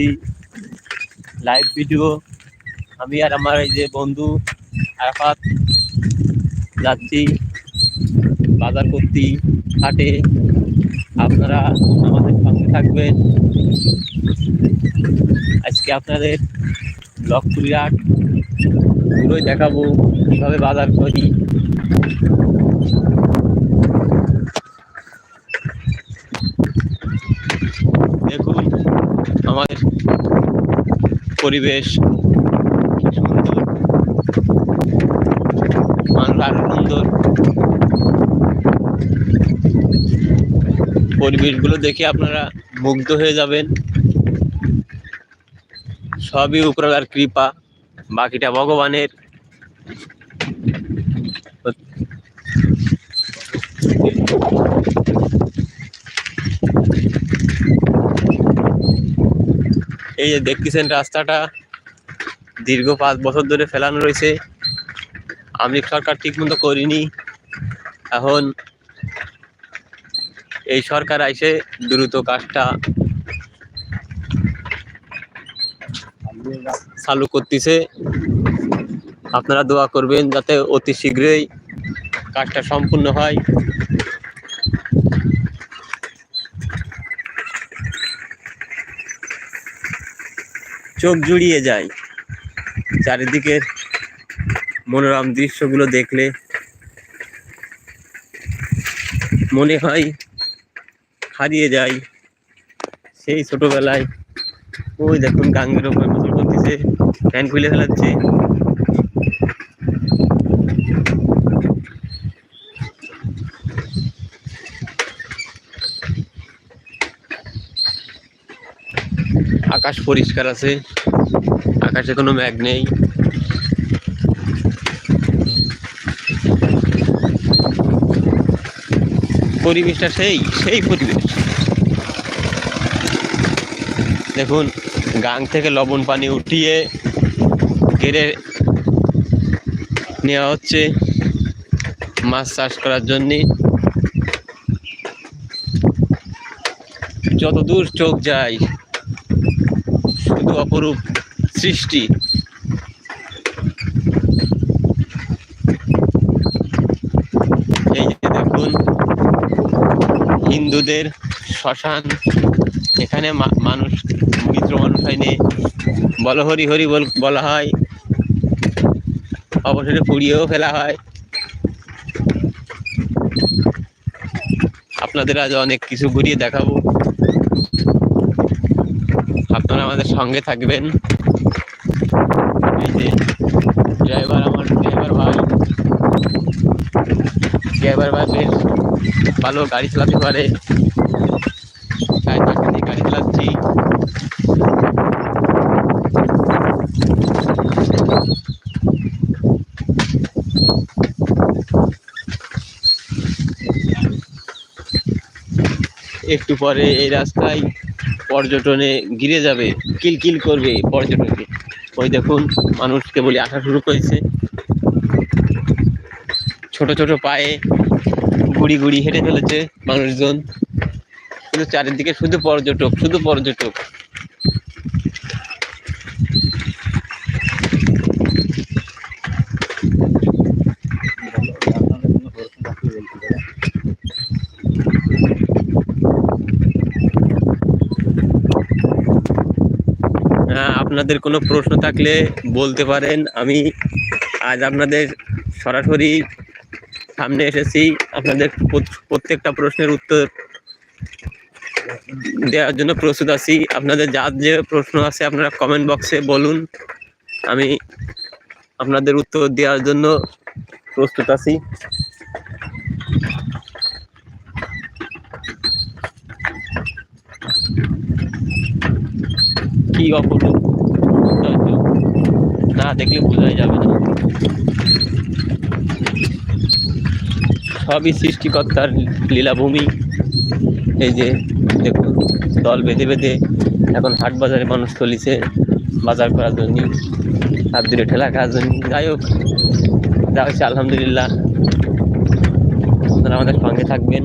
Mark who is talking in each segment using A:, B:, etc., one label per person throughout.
A: করতেছি live video আমি আর আমার এই যে বন্ধু আরাফাত যাচ্ছি বাজার করতে, হাটে। আপনারা আমাদের সঙ্গে থাকবেন। আজকে আপনাদের ব্লক কুড়িয়াট পুরোই দেখাবো কীভাবে বাজার করি। দেখুন। আমাদের পরিবেশ সুন্দর। মানুষ সুন্দর। পরিবেশগুলো দেখে আপনারা মুগ্ধ হয়ে যাবেন। সবই উপরওয়ালার কৃপা, বাকিটা ভগবানের। এই যে দেখতেছেন রাস্তাটা, দীর্ঘ পাঁচ বছর ধরে ফেলানো রয়েছে। আমি সরকার ঠিক মতো করিনি। এখন এই সরকার আইসে দ্রুত কাজটা চালু করতেছে। আপনারা দোয়া করবেন যাতে অতি শীঘ্রই কাজটা সম্পূর্ণ হয়। চোখ জুড়িয়ে যায়। চারিদিকের মনোরম দৃশ্যগুলো দেখলে মনে হয় হারিয়ে যাই। সেই ছোটবেলায়, ওই দেখুন গাঙ্গের ওপর গোসল করতেছে ফ্যান খুলে ফেলাচ্ছে। আকাশ পরিষ্কার আছে। আকাশে কোনো ম্যাগ নেই। পরিবেশটা সেই সেই পরিবেশ। দেখুন, গাং থেকে লবণ পানি উঠিয়ে কেড়ে নেওয়া হচ্ছে মাছ চাষ করার জন্যে। যত দূর চোখ যায় অপরূপ সৃষ্টি। এই যে দেখুন, হিন্দুদের শ্মশান, এখানে মানুষ মিত্র মানুষ হয়নি বল হরি হরি বল, বলা হয়। অবসরে পুড়িয়েও ফেলা হয়। আপনাদের আজ অনেক কিছু ঘুরিয়ে দেখাবো। আপনারা আমাদের সঙ্গে থাকবেন। ড্রাইভার আমার, ড্রাইভার ভাই। ড্রাইভার ভাই বেশ ভালো গাড়ি চালাতে পারে। গাড়ি চালাচ্ছি। একটু পরে এই রাস্তায় পর্যটনে ঘিরে যাবে, কিলকিল করবে পর্যটনকে। ওই দেখুন, মানুষকে কেবলই আসা শুরু করেছে। ছোট ছোট পায়ে গুড়ি গুড়ি হেঁটে ফেলেছে মানুষজন। কিন্তু চারিদিকে শুধু পর্যটক শুধু পর্যটক হ্যাঁ, আপনাদের কোনো প্রশ্ন থাকলে বলতে পারেন। আমি আজ আপনাদের সরাসরি সামনে এসেছি আপনাদের প্রত- প্রত্যেকটা প্রশ্নের উত্তর দেওয়ার জন্য প্রস্তুত আছি। আপনাদের যার যে প্রশ্ন আছে আপনারা কমেন্ট বক্সে বলুন। আমি আপনাদের উত্তর দেওয়ার জন্য প্রস্তুত আছি। কি অপরূপ। না দেখলে বোঝাই যাবে না। সবই সৃষ্টিকর্তার লীলাভূমি। এই যে, দেখুন, দল বেঁধে বেঁধে এখন হাট বাজারে মানুষ চলিছে, বাজার করার জন্য, হাত দূরে ঠেলা খাওয়ার জন্য। যাই হোক, যা হচ্ছে আলহামদুলিল্লাহ। আপনারা আমাদের সঙ্গে থাকবেন।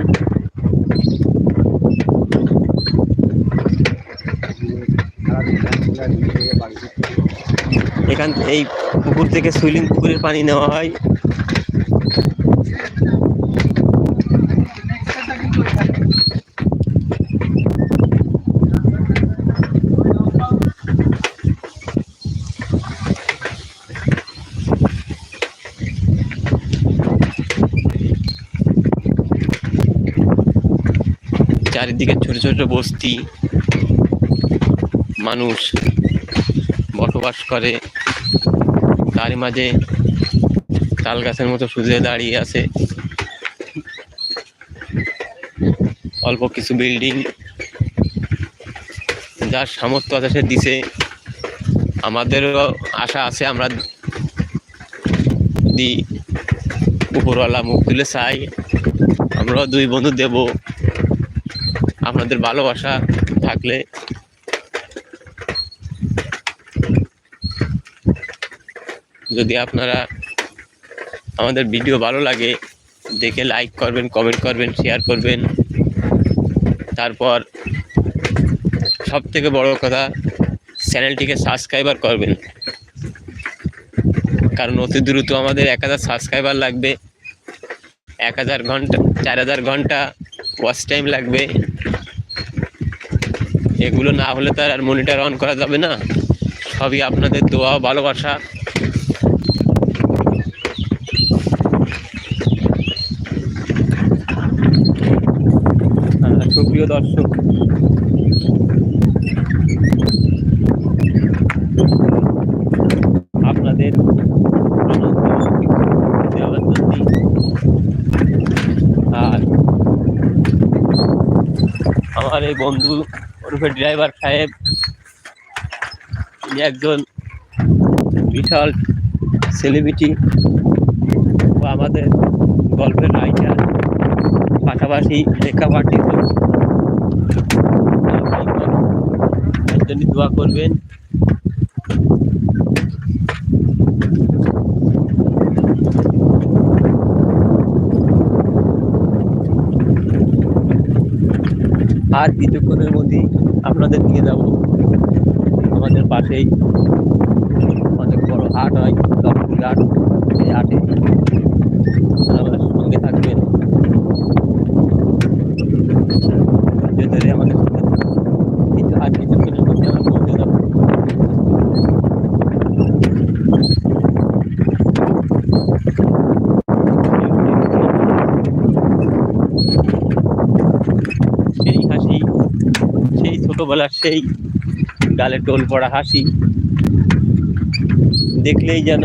A: এখান এই পুকুর থেকে সুইলিং পুকুরের পানি নেওয়া হয়। চারিদিকে ছোট ছোট বস্তি। মানুষ বসবাস করে। তার মাঝে তাল গাছের মতো সুজে দাঁড়িয়ে আছে। অল্প কিছু বিল্ডিং। যার সামর্থ্য আছে সে দিছে। আমাদেরও আশা আছে আমরা দি উপরওয়ালা মুখ তুলে চাই। আমরাও দুই বন্ধু দেব। আপনাদের ভালোবাসা থাকলে যদি আপনারা আমাদের ভিডিও ভালো লাগে, দেখে লাইক করবেন কমেন্ট করবেন শেয়ার করবেন। তারপর সব থেকে বড় কথা চ্যানেলটিকে সাবস্ক্রাইবার করবেন। কারণ অতি দ্রুত আমাদের এক হাজার সাবস্ক্রাইবার লাগবে। এক হাজার ঘণ্টা, চার হাজার ঘণ্টা ওয়াচ টাইম লাগবে। এগুলো না হলে তো আর মনিটার অন করা যাবে না। সবই আপনাদের দোয়া ভালোবাসা। আহ, সুপ্রিয় দর্শক। আপনাদের দেওয়ার আর আমার এই বন্ধু ওরফে ড্রাইভার সাহেব তিনি একজন বিশাল সেলিব্রিটি ও আমাদের গল্পের রাইটার পাশাপাশি লেখা পাঠিত জন্য দোয়া করবেন। আর কিছুক্ষণের মধ্যেই আপনাদের নিয়ে যাব। আমাদের পাশেই অনেক বড় হাট হয় হাটে আপনারা আমাদের সঙ্গে থাকবেন ধৈর্য ধরে আমাদের সঙ্গে থাকবেন। কিন্তু আর কিছুক্ষণের মধ্যে আমরা পৌঁছে যাব সেই হাসি সেই ছোটবেলার সেই গালে টোল পড়া হাসি। দেখলেই যেন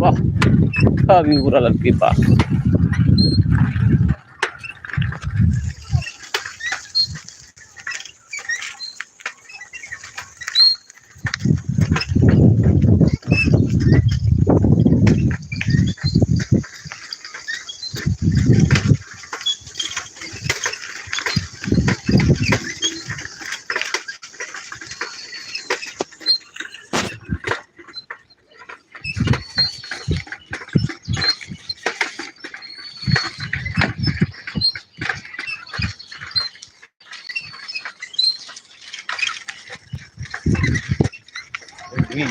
A: বাহ সবই উপরালার কৃপা।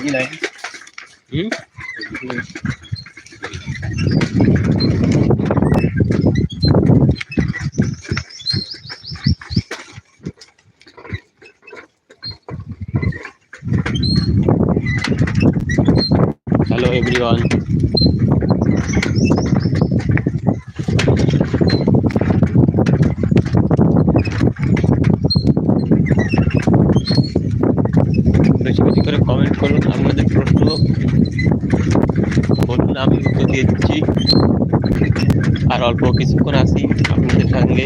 A: Hmm? Hello everyone. অল্প কিছুক্ষণ আছি আপনাদের সঙ্গে।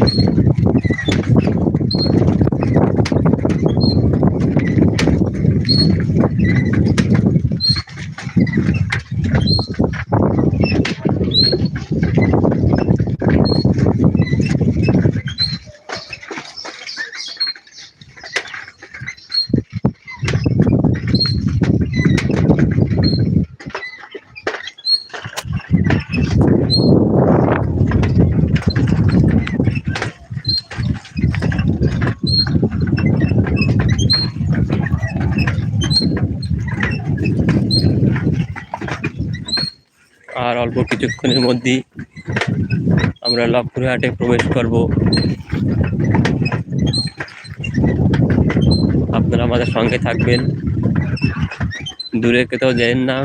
A: অল্প কিছুক্ষণের মধ্যেই আমরা লক্ষ্মীরহাটে প্রবেশ করব। আপনারা আমাদের সঙ্গে থাকবেন। দূরে কোথাও যেন না।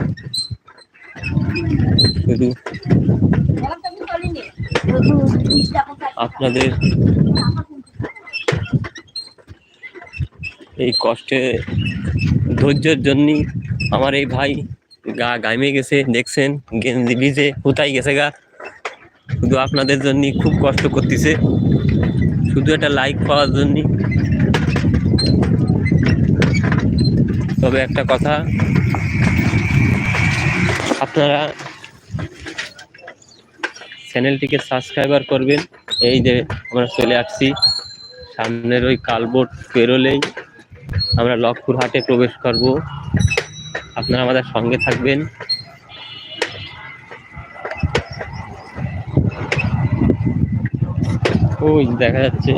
A: শুধু আপনাদের এই কষ্টে ধৈর্যের জন্যই আমার এই ভাই গা গাইমে গেছে, দেখছেন? গেঞ্জি ভিজে কোথায় গেছে গা? শুধু আপনাদের জন্য খুব কষ্ট করতেছে। শুধু একটা লাইক পাওয়ার জন্যই। তবে একটা কথা, আপনারা চ্যানেলটিকে সাবস্ক্রাইবার করবেন। এই যে আমরা চলে আসছি, সামনের ওই কালবোর্ড পেরোলেই আমরা লক্ষপুর হাটে প্রবেশ করব। আপনারা আমাদের সঙ্গে থাকবেন। ওই দেখা যাচ্ছে।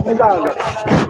A: Obrigado.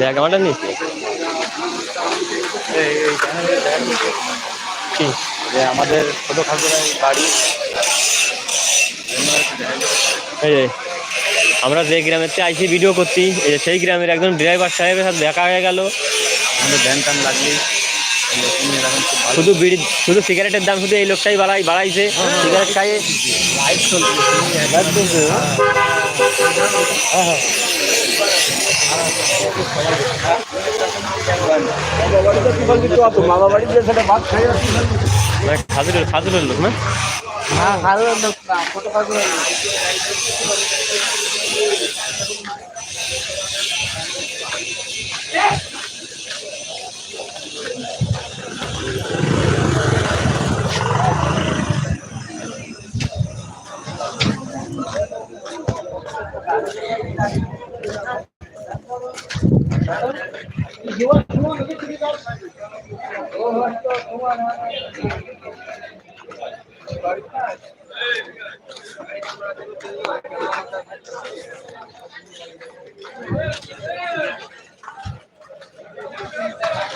A: দেখ আমারটা নিস
B: যে আমাদের ছোট ঠাকুরের বাড়ি
A: এই যে আমরা যে গ্রামের থেকে আইসি ভিডিও করছি এই যে সেই গ্রামের একজন ড্রাইভার সাহেবের সাথে দেখা হয়ে গেল
B: আমাদের ব্যান টান লাগলে
A: শুধু বিড়ি, শুধু সিগারেটের দাম শুধু এই লোকটাই বাড়াই বাড়াইছে। সিগারেট খাইয়ে
B: লাইট চলছে
A: খাজুরের খাজুরের লোক না?
B: হ্যাঁ ভালো লোক না ছোট ঠাকুরের লোক।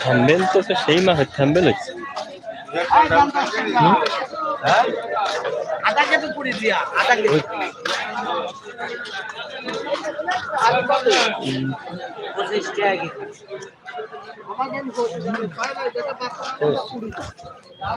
A: থ্যাম্বেল তো সে সেই মাসের থ্যাম্বেল হচ্ছে
B: আটা কেটে পুরি দিয়া আটা কেটে পঁচিশ টাকা